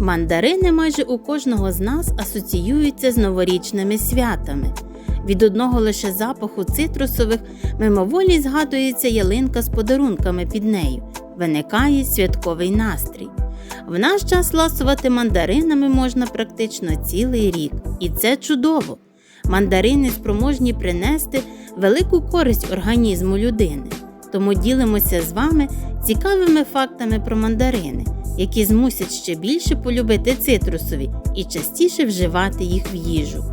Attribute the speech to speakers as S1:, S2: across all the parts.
S1: Мандарини майже у кожного з нас асоціюються з новорічними святами. Від одного лише запаху цитрусових мимоволі згадується ялинка з подарунками під нею. Виникає святковий настрій. В наш час ласувати мандаринами можна практично цілий рік, і це чудово. Мандарини спроможні принести велику користь організму людини. Тому ділимося з вами цікавими фактами про мандарини, які змусять ще більше полюбити цитрусові і частіше вживати їх в їжу.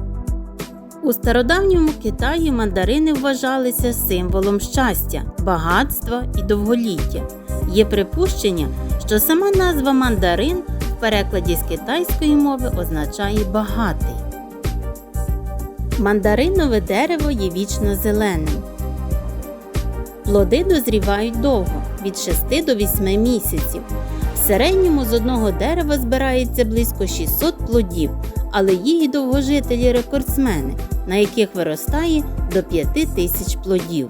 S1: У стародавньому Китаї мандарини вважалися символом щастя, багатства і довголіття. Є припущення, що сама назва мандарин в перекладі з китайської мови означає багатий. Мандаринове дерево є вічно зеленим. Плоди дозрівають довго від 6 до 8 місяців. В середньому з одного дерева збирається близько 600 плодів, але і довгожителі рекордсмени, на яких виростає до 5 тисяч плодів.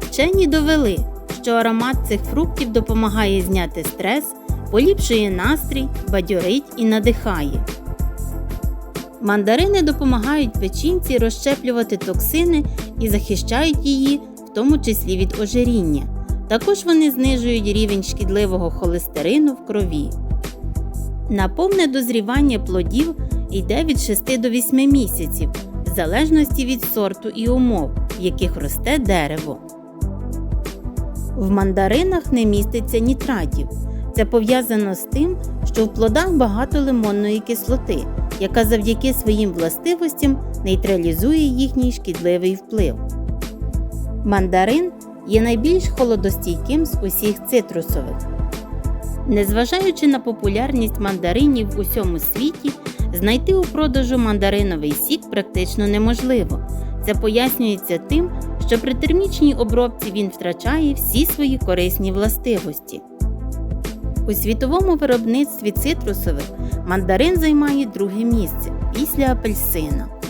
S1: Вчені довели, що аромат цих фруктів допомагає зняти стрес, поліпшує настрій, бадьорить і надихає. Мандарини допомагають печінці розщеплювати токсини і захищають її, тому числі від ожиріння. Також вони знижують рівень шкідливого холестерину в крові. На повне дозрівання плодів йде від 6 до 8 місяців, в залежності від сорту і умов, в яких росте дерево. В мандаринах не міститься нітратів. Це пов'язано з тим, що в плодах багато лимонної кислоти, яка завдяки своїм властивостям нейтралізує їхній шкідливий вплив. Мандарин є найбільш холодостійким з усіх цитрусових. Незважаючи на популярність мандаринів в усьому світі, знайти у продажу мандариновий сік практично неможливо. Це пояснюється тим, що при термічній обробці він втрачає всі свої корисні властивості. У світовому виробництві цитрусових мандарин займає друге місце після апельсина.